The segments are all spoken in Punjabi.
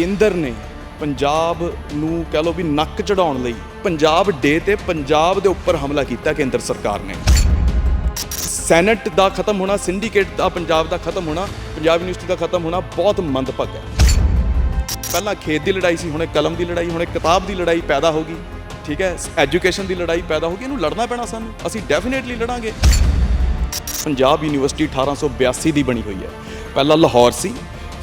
ਕੇਂਦਰ ਨੇ ਪੰਜਾਬ ਨੂੰ ਕਹਿ ਲਓ ਵੀ ਨੱਕ ਚੜਾਉਣ ਲਈ ਪੰਜਾਬ ਡੇ ਤੇ ਪੰਜਾਬ ਦੇ ਉੱਪਰ ਹਮਲਾ ਕੀਤਾ ਕੇਂਦਰ ਸਰਕਾਰ ਨੇ। ਸੈਨੇਟ ਦਾ ਖਤਮ ਹੋਣਾ, ਸਿੰਡੀਕੇਟ ਦਾ, ਪੰਜਾਬ ਦਾ ਖਤਮ ਹੋਣਾ, ਪੰਜਾਬ ਯੂਨੀਵਰਸਿਟੀ ਦਾ ਖਤਮ ਹੋਣਾ ਬਹੁਤ ਮੰਦਭਾਗਾ ਹੈ। ਪਹਿਲਾਂ ਖੇਤ ਦੀ ਲੜਾਈ ਸੀ, ਹੁਣੇ ਕਲਮ ਦੀ ਲੜਾਈ, ਹੁਣੇ ਕਿਤਾਬ ਦੀ ਲੜਾਈ ਪੈਦਾ ਹੋ ਗਈ, ਠੀਕ ਹੈ? ਐਜੂਕੇਸ਼ਨ ਦੀ ਲੜਾਈ ਪੈਦਾ ਹੋ ਗਈ, ਇਹਨੂੰ ਲੜਨਾ ਪੈਣਾ ਸਾਨੂੰ, ਅਸੀਂ ਡੈਫੀਨੇਟਲੀ ਲੜਾਂਗੇ। ਪੰਜਾਬ ਯੂਨੀਵਰਸਿਟੀ 1882 ਦੀ ਬਣੀ ਹੋਈ ਹੈ। ਪਹਿਲਾਂ ਲਾਹੌਰ ਸੀ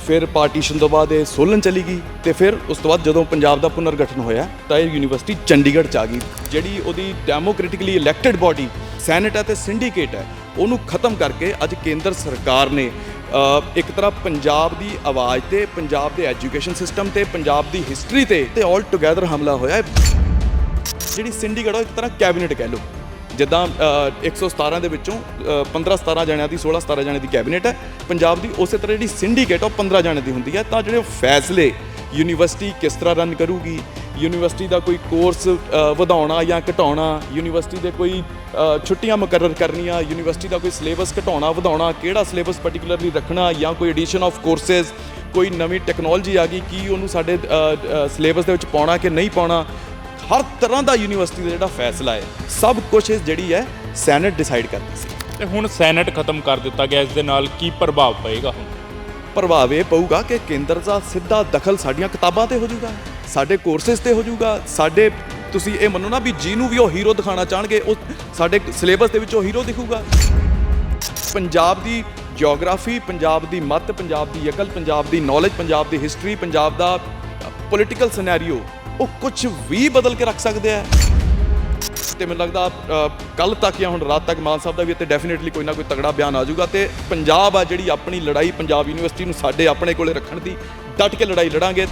ਫਿਰ ਪਾਰਟੀਸ਼ਨ ਤੋਂ ਬਾਅਦ ਇਹ ਸੋਲਨ ਚਲੀ ਗਈ ਤੇ ਫਿਰ ਉਸ ਤੋਂ ਬਾਅਦ ਜਦੋਂ ਪੰਜਾਬ ਦਾ ਪੁਨਰਗਠਨ ਹੋਇਆ, ਤਾਂ ਇਹ ਯੂਨੀਵਰਸਿਟੀ ਚੰਡੀਗੜ੍ਹ ਚ ਆ ਗਈ, ਜਿਹੜੀ ਉਹਦੀ ਡੈਮੋਕ੍ਰੈਟਿਕਲੀ ਇਲੈਕਟਿਡ ਬਾਡੀ ਸੈਨੇਟ ਹੈ ਤੇ ਸਿੰਡੀਕੇਟ ਹੈ, ਉਹਨੂੰ ਖਤਮ ਕਰਕੇ ਅੱਜ ਕੇਂਦਰ ਸਰਕਾਰ ਨੇ ਇੱਕ ਤਰ੍ਹਾਂ ਪੰਜਾਬ ਦੀ ਆਵਾਜ਼ ਤੇ, ਪੰਜਾਬ ਦੇ ਐਜੂਕੇਸ਼ਨ ਸਿਸਟਮ ਤੇ, ਪੰਜਾਬ ਦੀ ਹਿਸਟਰੀ ਤੇ ਤੇ ਆਲ ਟੁਗੇਦਰ ਹਮਲਾ ਹੋਇਆ ਜਿਹੜੀ ਸਿੰਡੀਕੇਟ ਉਹ ਇੱਕ ਤਰ੍ਹਾਂ ਕੈਬਨਿਟ ਕਹਿ ਲਓ। ਜਿੱਦਾਂ ਅ, 117 ਦੇ ਵਿੱਚੋਂ ਅ, 15 17 ਜਣਿਆਂ ਦੀ 16 17 ਜਣਿਆਂ ਦੀ ਕੈਬਨਿਟ ਹੈ। ਪੰਜਾਬ ਦੀ ਉਸੇ ਤਰ੍ਹਾਂ ਜਿਹੜੀ ਸਿੰਡੀਕੇਟ ਉਹ 15 ਜਣਿਆਂ ਦੀ ਹੁੰਦੀ ਹੈ। ਤਾਂ ਜਿਹੜੇ ਉਹ ਫੈਸਲੇ ਯੂਨੀਵਰਸਿਟੀ ਕਿਸ ਤਰ੍ਹਾਂ ਰਨ ਕਰੂਗੀ? ਯੂਨੀਵਰਸਿਟੀ ਦਾ ਕੋਈ ਕੋਰਸ ਵਧਾਉਣਾ ਜਾਂ ਘਟਾਉਣਾ? ਯੂਨੀਵਰਸਿਟੀ ਦੇ ਕੋਈ ਛੁੱਟੀਆਂ ਮੁਕਰਰ ਕਰਨੀਆਂ? ਯੂਨੀਵਰਸਿਟੀ ਦਾ ਕੋਈ ਸਿਲੇਬਸ ਘਟਾਉਣਾ ਵਧਾਉਣਾ? ਕਿਹੜਾ ਸਿਲੇਬਸ ਪਾਰਟਿਕੂਲਰਲੀ ਰੱਖਣਾ ਜਾਂ ਕੋਈ ਐਡੀਸ਼ਨ ਆਫ ਕੋਰਸਸ ਕੋਈ ਨਵੀਂ ਟੈਕਨੋਲੋਜੀ ਆ ਗਈ ਕੀ ਉਹਨੂੰ ਸਾਡੇ ਸਿਲੇਬਸ ਦੇ ਵਿੱਚ ਪਾਉਣਾ ਕਿ ਨਹੀਂ ਪਾਉਣਾ? ਹਰ ਤਰ੍ਹਾਂ ਦਾ ਯੂਨੀਵਰਸਿਟੀ ਦਾ ਜਿਹੜਾ ਫੈਸਲਾ ਹੈ ਸਭ ਕੁਝ ਜਿਹੜੀ ਹੈ ਸੈਨੇਟ ਡਿਸਾਈਡ ਕਰਦੀ ਸੀ। ਤੇ ਹੁਣ ਸੈਨੇਟ ਖਤਮ ਕਰ ਦਿੱਤਾ ਗਿਆ ਇਸ ਦੇ ਨਾਲ ਕੀ ਪ੍ਰਭਾਵ ਪਏਗਾ? ਹੁਣ ਪ੍ਰਭਾਵ ਇਹ ਪਊਗਾ ਕਿ ਕੇਂਦਰ ਦਾ ਸਿੱਧਾ ਦਖਲ ਸਾਡੀਆਂ ਕਿਤਾਬਾਂ ਤੇ ਹੋ ਜਾਊਗਾ ਸਾਡੇ ਕੋਰਸਸ ਤੇ ਹੋ ਜਾਊਗਾ ਸਾਡੇ ਤੁਸੀਂ ਇਹ ਮੰਨੋ ਨਾ ਵੀ ਜਿਹਨੂੰ ਵੀ ਉਹ ਹੀਰੋ ਦਿਖਾਣਾ ਚਾਹਣਗੇ ਉਹ ਸਾਡੇ ਸਿਲੇਬਸ ਦੇ ਵਿੱਚ ਉਹ ਹੀਰੋ ਦਿਖੂਗਾ। ਪੰਜਾਬ ਦੀ ਜੀਓਗ੍ਰਾਫੀ ਪੰਜਾਬ ਦੀ ਮੱਤ ਪੰਜਾਬ ਦੀ ਅਕਲ ਪੰਜਾਬ ਦੀ ਨੌਲੇਜ ਪੰਜਾਬ ਦੀ ਹਿਸਟਰੀ ਪੰਜਾਬ ਦਾ ਪੋਲਿਟੀਕਲ ਸਿਨੈਰੀਓ ਉਹ ਕੁਝ ਵੀ ਬਦਲ ਕੇ ਰੱਖ ਸਕਦੇ ਆ। ਤੇ ਮੈਨੂੰ ਲੱਗਦਾ ਕੱਲ ਤੱਕ ਜਾਂ ਹੁਣ ਰਾਤ ਤੱਕ ਮਾਨ ਸਾਹਿਬ ਦਾ ਵੀ ਇੱਥੇ ਡੈਫੀਨਿਟਲੀ ਕੋਈ ਨਾ ਕੋਈ ਤਗੜਾ ਬਿਆਨ ਆ ਜਾਊਗਾ ਤੇ ਪੰਜਾਬ ਆ ਜਿਹੜੀ ਆਪਣੀ ਲੜਾਈ ਪੰਜਾਬ ਯੂਨੀਵਰਸਿਟੀ ਨੂੰ ਸਾਡੇ ਆਪਣੇ ਕੋਲੇ ਰੱਖਣ ਦੀ ਡਟ ਕੇ ਲੜਾਈ ਲੜਾਂਗੇ।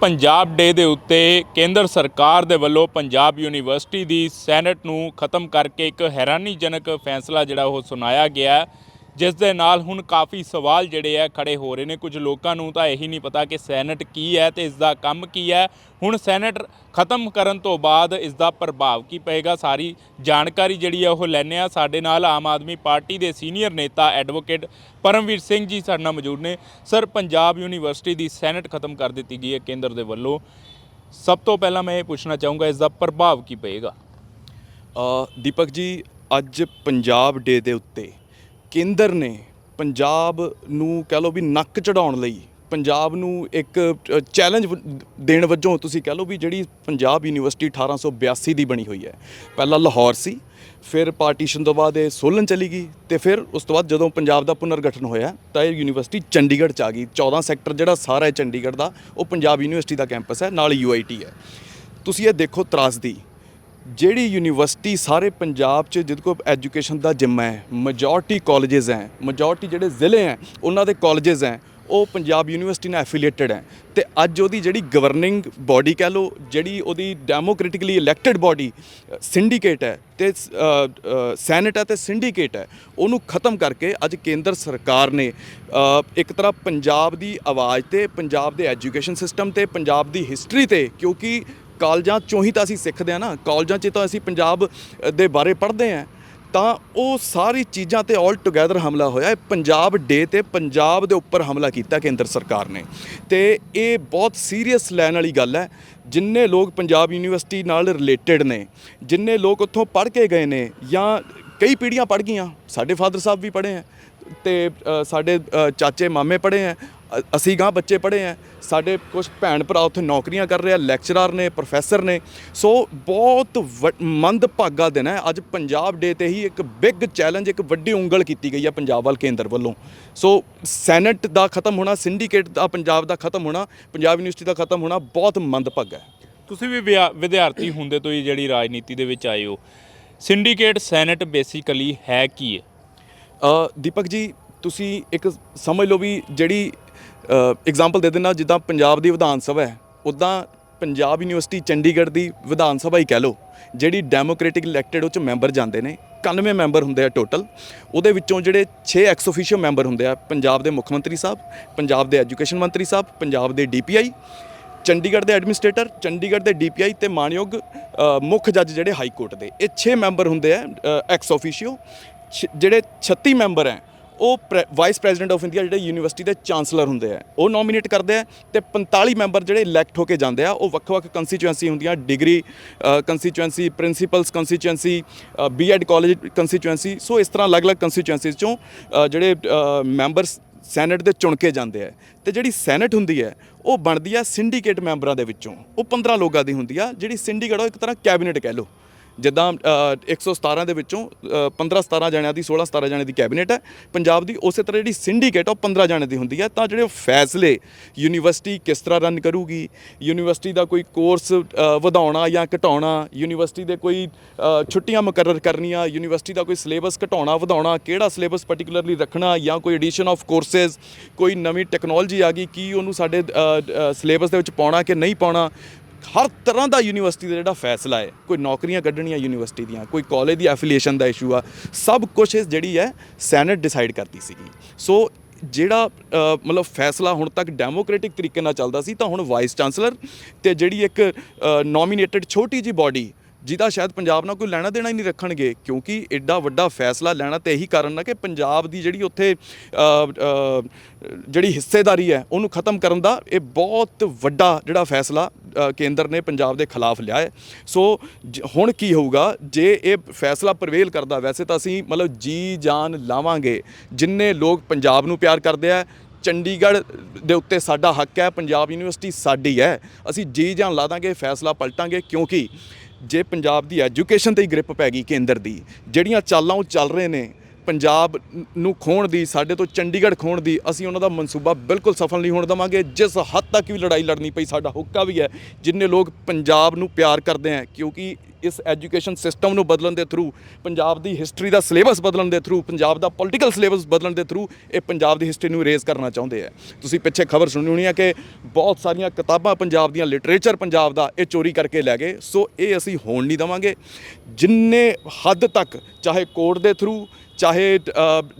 ਪੰਜਾਬ ਡੇ ਦੇ ਉੱਤੇ ਕੇਂਦਰ ਸਰਕਾਰ ਦੇ ਵੱਲੋਂ ਪੰਜਾਬ ਯੂਨੀਵਰਸਿਟੀ ਦੀ ਸੈਨੇਟ ਨੂੰ ਖਤਮ ਕਰਕੇ ਇੱਕ ਹੈਰਾਨੀਜਨਕ ਫੈਸਲਾ ਜਿਹੜਾ ਉਹ ਸੁਣਾਇਆ ਗਿਆ। ਜਿਸ ਦੇ ਨਾਲ ਹੁਣ ਕਾਫੀ ਸਵਾਲ ਜਿਹੜੇ ਆ ਖੜੇ ਹੋ ਰਹੇ ਨੇ। ਕੁਝ ਲੋਕਾਂ ਨੂੰ ਤਾਂ ਇਹੀ ਨਹੀਂ ਪਤਾ ਕਿ ਸੈਨੇਟ ਕੀ ਹੈ ਤੇ ਇਸ ਦਾ ਕੰਮ ਕੀ ਹੈ। ਹੁਣ ਸੈਨੇਟ ਖਤਮ ਕਰਨ ਤੋਂ ਬਾਅਦ ਇਸ ਦਾ ਪ੍ਰਭਾਵ ਕੀ ਪਏਗਾ? ਸਾਰੀ ਜਾਣਕਾਰੀ ਜਿਹੜੀ ਹੈ ਉਹ ਲੈਣੇ ਆ ਸਾਡੇ ਨਾਲ ਆਮ ਆਦਮੀ ਪਾਰਟੀ ਦੇ ਸੀਨੀਅਰ ਨੇਤਾ ਐਡਵੋਕੇਟ ਪਰਮਵੀਰ ਸਿੰਘ ਜੀ ਸਾਡੇ ਨਾਲ ਮੌਜੂਦ ਨੇ। ਸਰ, ਪੰਜਾਬ ਯੂਨੀਵਰਸਿਟੀ ਦੀ ਸੈਨੇਟ ਖਤਮ ਕਰ ਦਿੱਤੀ ਗਈ ਹੈ ਕੇਂਦਰ ਦੇ ਵੱਲੋਂ। ਸਭ ਤੋਂ ਪਹਿਲਾਂ ਮੈਂ ਇਹ ਪੁੱਛਣਾ ਚਾਹੂੰਗਾ, ਇਸ ਦਾ ਪ੍ਰਭਾਵ ਕੀ ਪਏਗਾ? ਦੀਪਕ ਜੀ, ਅੱਜ ਪੰਜਾਬ ਡੇ ਦੇ ਉੱਤੇ ਕੇਂਦਰ ਨੇ ਪੰਜਾਬ ਨੂੰ ਕਹਿ ਲਓ ਵੀ ਨੱਕ ਚੜਾਉਣ ਲਈ, ਪੰਜਾਬ ਨੂੰ ਇੱਕ ਚੈਲੰਜ ਦੇਣ ਵਜੋਂ ਤੁਸੀਂ ਕਹਿ ਲਓ ਵੀ ਜਿਹੜੀ ਪੰਜਾਬ ਯੂਨੀਵਰਸਿਟੀ 1882 ਦੀ ਬਣੀ ਹੋਈ ਹੈ। ਪਹਿਲਾਂ ਲਾਹੌਰ ਸੀ, ਫਿਰ ਪਾਰਟੀਸ਼ਨ ਤੋਂ ਬਾਅਦ ਇਹ ਸੋਲਨ ਚਲੀ ਗਈ ਤੇ ਫਿਰ ਉਸ ਤੋਂ ਬਾਅਦ ਜਦੋਂ ਪੰਜਾਬ ਦਾ ਪੁਨਰਗਠਨ ਹੋਇਆ ਤਾਂ ਇਹ ਯੂਨੀਵਰਸਿਟੀ ਚੰਡੀਗੜ੍ਹ ਚ ਆ ਗਈ। 14 ਸੈਕਟਰ ਜਿਹੜਾ ਸਾਰਾ ਹੈ ਚੰਡੀਗੜ੍ਹ ਦਾ, ਉਹ ਪੰਜਾਬ ਯੂਨੀਵਰਸਿਟੀ ਦਾ ਕੈਂਪਸ ਹੈ, ਨਾਲ ਯੂਆਈਟੀ ਹੈ। ਤੁਸੀਂ ਇਹ ਦੇਖੋ ਤਰਾਸਦੀ ਜਿਹੜੀ ਯੂਨੀਵਰਸਿਟੀ ਸਾਰੇ ਪੰਜਾਬ 'ਚ ਜਿਹਦੇ ਕੋਲ ਐਜੂਕੇਸ਼ਨ ਦਾ ਜਿੰਮਾ ਹੈ ਮੈਜੋਰਟੀ ਕਾਲਜਸ ਹੈ ਮੈਜੋਰਟੀ ਜਿਹੜੇ ਜ਼ਿਲ੍ਹੇ ਹੈ, ਉਹਨਾਂ ਦੇ ਕਾਲਜਸ ਹੈ, ਉਹ ਪੰਜਾਬ ਯੂਨੀਵਰਸਿਟੀ ਨਾਲ ਐਫੀਲੀਏਟਡ ਹੈ। ਤੇ ਅੱਜ ਉਹਦੀ ਜਿਹੜੀ ਗਵਰਨਿੰਗ ਬਾਡੀ ਕਹਿ ਲਓ, ਜਿਹੜੀ ਉਹਦੀ ਡੈਮੋਕ੍ਰੈਟਿਕਲੀ ਇਲੈਕਟਿਡ ਬਾਡੀ ਸਿੰਡੀਕੇਟ ਹੈ ਤੇ ਸੈਨੇਟ ਹੈ ਤੇ ਸਿੰਡੀਕੇਟ ਹੈ, ਉਹਨੂੰ ਖਤਮ ਕਰਕੇ ਅੱਜ ਕੇਂਦਰ ਸਰਕਾਰ ਨੇ ਇੱਕ ਤਰ੍ਹਾਂ ਪੰਜਾਬ ਦੀ ਆਵਾਜ਼ ਤੇ, ਪੰਜਾਬ ਦੇ ਐਜੂਕੇਸ਼ਨ ਸਿਸਟਮ ਤੇ, ਪੰਜਾਬ ਦੀ ਹਿਸਟਰੀ ਤੇ, ਕਿਉਂਕਿ ਕਾਲਜਾਂ ਚੋਂ ਹੀ ਤਾਂ ਅਸੀਂ ਸਿੱਖਦੇ ਆ ਨਾ, ਕਾਲਜਾਂ 'ਚ ਤਾਂ ਅਸੀਂ ਪੰਜਾਬ ਦੇ ਬਾਰੇ ਪੜ੍ਹਦੇ ਆ ਤਾਂ ਉਹ ਸਾਰੀ ਚੀਜ਼ਾਂ ਤੇ ਆਲ ਟੁਗੇਦਰ ਹਮਲਾ ਹੋਇਆ। ਇਹ ਪੰਜਾਬ ਡੇ ਤੇ ਪੰਜਾਬ ਦੇ ਉੱਪਰ ਹਮਲਾ ਕੀਤਾ ਕੇਂਦਰ ਸਰਕਾਰ ਨੇ। ਤੇ ਇਹ ਬਹੁਤ ਸੀਰੀਅਸ ਲੈਣ ਵਾਲੀ ਗੱਲ ਹੈ। ਜਿੰਨੇ ਲੋਕ ਪੰਜਾਬ ਯੂਨੀਵਰਸਿਟੀ ਨਾਲ ਰਿਲੇਟਡ ਨੇ, ਜਿੰਨੇ ਲੋਕ ਉੱਥੋਂ ਪੜ੍ਹ ਕੇ ਗਏ ਨੇ ਜਾਂ ਕਈ ਪੀੜ੍ਹੀਆਂ ਪੜ੍ਹ ਗਈਆਂ, ਸਾਡੇ ਫਾਦਰ ਸਾਹਿਬ ਵੀ ਪੜ੍ਹੇ ਆ ਤੇ ਸਾਡੇ ਚਾਚੇ ਮਾਮੇ ਪੜ੍ਹੇ ਆ ਅ- ਅਸੀਂ ਗਾਂ ਬੱਚੇ ਪੜ੍ਹੇ ਆ ਸਾਡੇ ਕੁਝ ਭੈਣ ਭਰਾ ਉੱਥੇ ਨੌਕਰੀਆਂ ਕਰ ਰਹੇ ਆ ਲੈਕਚਰਰ ਨੇ, ਪ੍ਰੋਫੈਸਰ ਨੇ, ਸੋ ਬਹੁਤ ਵ- ਮੰਦਭਾਗਾ ਦਿਨ ਹੈ, ਅੱਜ ਪੰਜਾਬ ਡੇ ਤੇ ਹੀ ਇੱਕ ਬਿਗ ਚੈਲੰਜ ਇੱਕ ਵੱਡੀ ਉਂਗਲ ਕੀਤੀ ਗਈ ਹੈ ਪੰਜਾਬ ਵੱਲ ਕੇਂਦਰ ਵੱਲੋਂ। ਸੋ ਸੈਨੇਟ ਦਾ ਖਤਮ ਹੋਣਾ ਸਿੰਡੀਕੇਟ ਦਾ, ਪੰਜਾਬ ਦਾ ਖਤਮ ਹੋਣਾ, ਪੰਜਾਬ ਯੂਨੀਵਰਸਿਟੀ ਦਾ ਖਤਮ ਹੋਣਾ ਬਹੁਤ ਮੰਦਭਾਗਾ ਹੈ। ਤੁਸੀਂ ਵੀ ਵਿਆ- ਵਿਦਿਆਰਥੀ ਹੁੰਦੇ ਤੋਂ ਹੀ ਜਿਹੜੀ ਰਾਜਨੀਤੀ ਦੇ ਵਿੱਚ ਆਏ ਹੋ ਸਿੰਡੀਕੇਟ ਸੈਨੇਟ ਬੇਸਿਕਲੀ ਹੈ ਕੀ ਹੈ ਦੀਪਕ ਜੀ, ਤੁਸੀਂ ਇੱਕ ਸਮਝ ਲਓ ਵੀ ਜਿਹੜੀ ਐਗਜ਼ਾਮਪਲ ਦੇ ਦੇਣਾ ਜਿੱਦਾਂ ਪੰਜਾਬ ਦੀ ਵਿਧਾਨ ਸਭਾ ਹੈ ਉਦਾਂ ਪੰਜਾਬ ਯੂਨੀਵਰਸਿਟੀ ਚੰਡੀਗੜ੍ਹ ਦੀ ਵਿਧਾਨ ਸਭਾ ਹੀ ਕਹਿ ਲਓ, ਜਿਹੜੀ ਡੈਮੋਕ੍ਰੈਟਿਕ ਇਲੈਕਟਿਡ ਉਹ ਚ ਮੈਂਬਰ ਜਾਂਦੇ ਨੇ 91 ਮੈਂਬਰ ਹੁੰਦੇ ਆ ਟੋਟਲ ਉਹਦੇ ਵਿੱਚੋਂ ਜਿਹੜੇ 6 ਐਕਸ ਅਫੀਸ਼ੀਅਲ ਮੈਂਬਰ ਹੁੰਦੇ ਆ, ਪੰਜਾਬ ਦੇ ਮੁੱਖ ਮੰਤਰੀ ਸਾਹਿਬ, ਪੰਜਾਬ ਦੇ ਐਜੂਕੇਸ਼ਨ ਮੰਤਰੀ ਸਾਹਿਬ, ਪੰਜਾਬ ਦੇ ਡੀਪੀਆਈ ਚੰਡੀਗੜ੍ਹ ਦੇ ਐਡਮਿਨਿਸਟ੍ਰੇਟਰ, ਚੰਡੀਗੜ੍ਹ ਦੇ ਡੀਪੀਆਈ ਤੇ ਮਾਨਯੋਗ ਮੁੱਖ ਜੱਜ ਜਿਹੜੇ ਹਾਈ ਕੋਰਟ ਦੇ। ਇਹ 6 ਮੈਂਬਰ ਹੁੰਦੇ ਆ ਐਕਸ ਅਫੀਸ਼ੀਓ ਜਿਹੜੇ 36 ਮੈਂਬਰ ਹੈ ਉਹ ਵਾਈਸ ਪ੍ਰੈਜ਼ੀਡੈਂਟ ਆਫ ਇੰਡੀਆ ਜਿਹੜੇ ਯੂਨੀਵਰਸਿਟੀ ਦੇ ਚਾਂਸਲਰ ਹੁੰਦੇ ਆ ਉਹ ਨੋਮੀਨੇਟ ਕਰਦੇ ਆ ਤੇ 45 ਮੈਂਬਰ ਜਿਹੜੇ ਇਲੈਕਟ ਹੋ ਕੇ ਜਾਂਦੇ ਆ, ਉਹ ਵੱਖ-ਵੱਖ ਕੰਸਟੀਚੁਐਂਸੀ ਹੁੰਦੀਆਂ degree constituency principals constituency BEd college constituency so ਇਸ ਤਰ੍ਹਾਂ ਅਲੱਗ-ਅਲੱਗ ਕੰਸਟੀਚੁਐਂਸੀਜ਼ ਚੋਂ ਜਿਹੜੇ ਮੈਂਬਰਸ ਸੈਨੇਟ ਦੇ ਚੁਣ ਕੇ ਜਾਂਦੇ ਆ। ਤੇ ਜਿਹੜੀ ਸੈਨੇਟ ਹੁੰਦੀ ਹੈ, ਉਹ ਬਣਦੀ ਆ ਸਿੰਡੀਕੇਟ ਮੈਂਬਰਾਂ ਦੇ ਵਿੱਚੋਂ। ਉਹ 15 ਲੋਕਾਂ ਦੀ ਹੁੰਦੀ ਆ, ਜਿਹੜੀ ਸਿੰਡੀਕੇਟ ਉਹ ਇੱਕ ਤਰ੍ਹਾਂ ਕੈਬਨਿਟ ਕਹਿ ਲਓ। ਜਿੱਦਾਂ ਅ, 117 ਦੇ ਵਿੱਚੋਂ 15 17 ਜਣਿਆਂ ਦੀ 16 17 ਜਣਿਆਂ ਦੀ ਕੈਬਨਿਟ ਹੈ। ਪੰਜਾਬ ਦੀ ਉਸੇ ਤਰ੍ਹਾਂ ਜਿਹੜੀ ਸਿੰਡੀਕੇਟ ਉਹ 15 ਜਣਿਆਂ ਦੀ ਹੁੰਦੀ ਹੈ। ਤਾਂ ਜਿਹੜੇ ਉਹ ਫੈਸਲੇ ਯੂਨੀਵਰਸਿਟੀ ਕਿਸ ਤਰ੍ਹਾਂ ਰਨ ਕਰੂਗੀ ਯੂਨੀਵਰਸਿਟੀ ਦਾ ਕੋਈ ਕੋਰਸ ਵਧਾਉਣਾ ਜਾਂ ਘਟਾਉਣਾ ਯੂਨੀਵਰਸਿਟੀ ਦੇ ਕੋਈ ਛੁੱਟੀਆਂ ਮੁਕਰਰ ਕਰਨੀਆਂ ਯੂਨੀਵਰਸਿਟੀ ਦਾ ਕੋਈ ਸਿਲੇਬਸ ਘਟਾਉਣਾ ਵਧਾਉਣਾ ਕਿਹੜਾ ਸਿਲੇਬਸ ਪਾਰਟਿਕੂਲਰਲੀ ਰੱਖਣਾ ਜਾਂ ਕੋਈ ਐਡੀਸ਼ਨ ਆਫ ਕੋਰਸਸ ਕੋਈ ਨਵੀਂ ਟੈਕਨੋਲੋਜੀ ਆ ਗਈ ਕੀ ਉਹਨੂੰ ਸਾਡੇ ਸਿਲੇਬਸ ਦੇ ਵਿੱਚ ਪਾਉਣਾ ਕਿ ਨਹੀਂ ਪਾਉਣਾ ਹਰ ਤਰ੍ਹਾਂ ਦਾ ਯੂਨੀਵਰਸਿਟੀ ਦਾ ਜਿਹੜਾ ਫੈਸਲਾ ਹੈ, ਕੋਈ ਨੌਕਰੀਆਂ ਕੱਢਣੀਆਂ ਯੂਨੀਵਰਸਿਟੀ ਦੀਆਂ, ਕੋਈ ਕਾਲਜ ਦੀ ਐਫੀਲੀਏਸ਼ਨ ਦਾ ਇਸ਼ੂ ਆ, ਸਭ ਕੁਝ ਜਿਹੜੀ ਹੈ ਸੈਨੇਟ ਡਿਸਾਈਡ ਕਰਦੀ ਸੀਗੀ। ਸੋ ਜਿਹੜਾ ਮਤਲਬ ਫੈਸਲਾ ਹੁਣ ਤੱਕ ਡੈਮੋਕ੍ਰੈਟਿਕ ਤਰੀਕੇ ਨਾਲ ਚੱਲਦਾ ਸੀ, ਤਾਂ ਹੁਣ ਵਾਈਸ ਚਾਂਸਲਰ ਤੇ ਜਿਹੜੀ ਇੱਕ ਨੋਮੀਨੇਟਡ ਛੋਟੀ ਜੀ ਬਾਡੀ ਜਿਹਦਾ ਸ਼ਾਇਦ ਪੰਜਾਬ ਨਾਲ ਕੋਈ ਲੈਣਾ ਦੇਣਾ ਹੀ ਨਹੀਂ ਰੱਖਣਗੇ, ਕਿਉਂਕਿ ਐਡਾ ਵੱਡਾ ਫੈਸਲਾ ਲੈਣਾ ਤੇ ਇਹੀ ਕਾਰਨ ਹੈ ਕਿ ਪੰਜਾਬ ਦੀ ਜਿਹੜੀ ਉੱਥੇ ਜਿਹੜੀ ਹਿੱਸੇਦਾਰੀ ਹੈ, ਉਹਨੂੰ ਖਤਮ ਕਰਨ ਦਾ ਇਹ ਬਹੁਤ ਵੱਡਾ ਜਿਹੜਾ ਫੈਸਲਾ ਕੇਂਦਰ ਨੇ ਪੰਜਾਬ ਦੇ ਖਿਲਾਫ ਲਿਆ ਹੈ। ਸੋ ਜ- ਹੁਣ ਕੀ ਹੋਊਗਾ, ਜੇ ਇਹ ਫੈਸਲਾ ਪ੍ਰਵੇਲ ਕਰਦਾ, ਵੈਸੇ ਤਾਂ ਅਸੀਂ ਮਤਲਬ ਜੀ ਜਾਨ ਲਾਵਾਂਗੇ, ਜਿੰਨੇ ਲੋਕ ਪੰਜਾਬ ਨੂੰ ਪਿਆਰ ਕਰਦੇ ਆ, ਚੰਡੀਗੜ੍ਹ ਦੇ ਉੱਤੇ ਸਾਡਾ ਹੱਕ ਹੈ, ਪੰਜਾਬ ਯੂਨੀਵਰਸਿਟੀ ਸਾਡੀ ਹੈ, ਅਸੀਂ ਜੀ ਜਾਨ ਲਾ ਦਾਂਗੇ, ਫੈਸਲਾ ਪਲਟਾਂਗੇ, ਕਿਉਂਕਿ ਜੇ ਪੰਜਾਬ ਦੀ ਐਜੂਕੇਸ਼ਨ ਤੇ ਹੀ ਗ੍ਰਿਪ ਪੈ ਗਈ ਕੇਂਦਰ ਦੀ, ਜਿਹੜੀਆਂ ਚਾਲਾਂ ਉਹ ਚੱਲ ਰਹੇ ਨੇ ਪੰਜਾਬ ਨੂੰ ਖੋਣ ਦੀ, ਸਾਡੇ ਤੋਂ ਚੰਡੀਗੜ੍ਹ ਖੋਣ ਦੀ, ਅਸੀਂ ਉਹਨਾਂ ਦਾ ਮਨਸੂਬਾ ਬਿਲਕੁਲ ਸਫਲ ਨਹੀਂ ਹੋਣ ਦੇਵਾਂਗੇ। ਜਿਸ ਹੱਦ ਤੱਕ ਵੀ ਲੜਾਈ ਲੜਨੀ ਪਈ, ਸਾਡਾ ਹੁੱਕਾ ਵੀ ਹੈ, ਜਿੰਨੇ ਲੋਕ ਪੰਜਾਬ ਨੂੰ ਪਿਆਰ ਕਰਦੇ ਆ, ਕਿਉਂਕਿ ਇਸ ਐਜੂਕੇਸ਼ਨ ਸਿਸਟਮ ਨੂੰ ਬਦਲਣ ਦੇ ਥਰੂ ਪੰਜਾਬ ਦੀ ਹਿਸਟਰੀ ਦਾ ਸਿਲੇਬਸ ਬਦਲਣ ਦੇ ਥਰੂ ਪੰਜਾਬ ਦਾ ਪੋਲੀਟੀਕਲ ਸਿਲੇਬਸ ਬਦਲਣ ਦੇ ਥਰੂ ਇਹ ਪੰਜਾਬ ਦੀ ਹਿਸਟਰੀ ਨੂੰ ਰੇਜ਼ ਕਰਨਾ ਚਾਹੁੰਦੇ ਆ। ਤੁਸੀਂ ਪਿੱਛੇ ਖਬਰ ਸੁਣੀ ਹੋਣੀ ਹੈ ਕਿ ਬਹੁਤ ਸਾਰੀਆਂ ਕਿਤਾਬਾਂ ਪੰਜਾਬ ਦੀਆਂ ਲਿਟਰੇਚਰ ਪੰਜਾਬ ਦਾ, ਇਹ ਚੋਰੀ ਕਰਕੇ ਲੈ ਗਏ। ਸੋ ਇਹ ਅਸੀਂ ਹੋਣ ਨਹੀਂ ਦਵਾਂਗੇ। ਜਿੰਨੇ ਹੱਦ ਤੱਕ, ਚਾਹੇ ਕੋਰਟ ਦੇ ਥਰੂ ਚਾਹੇ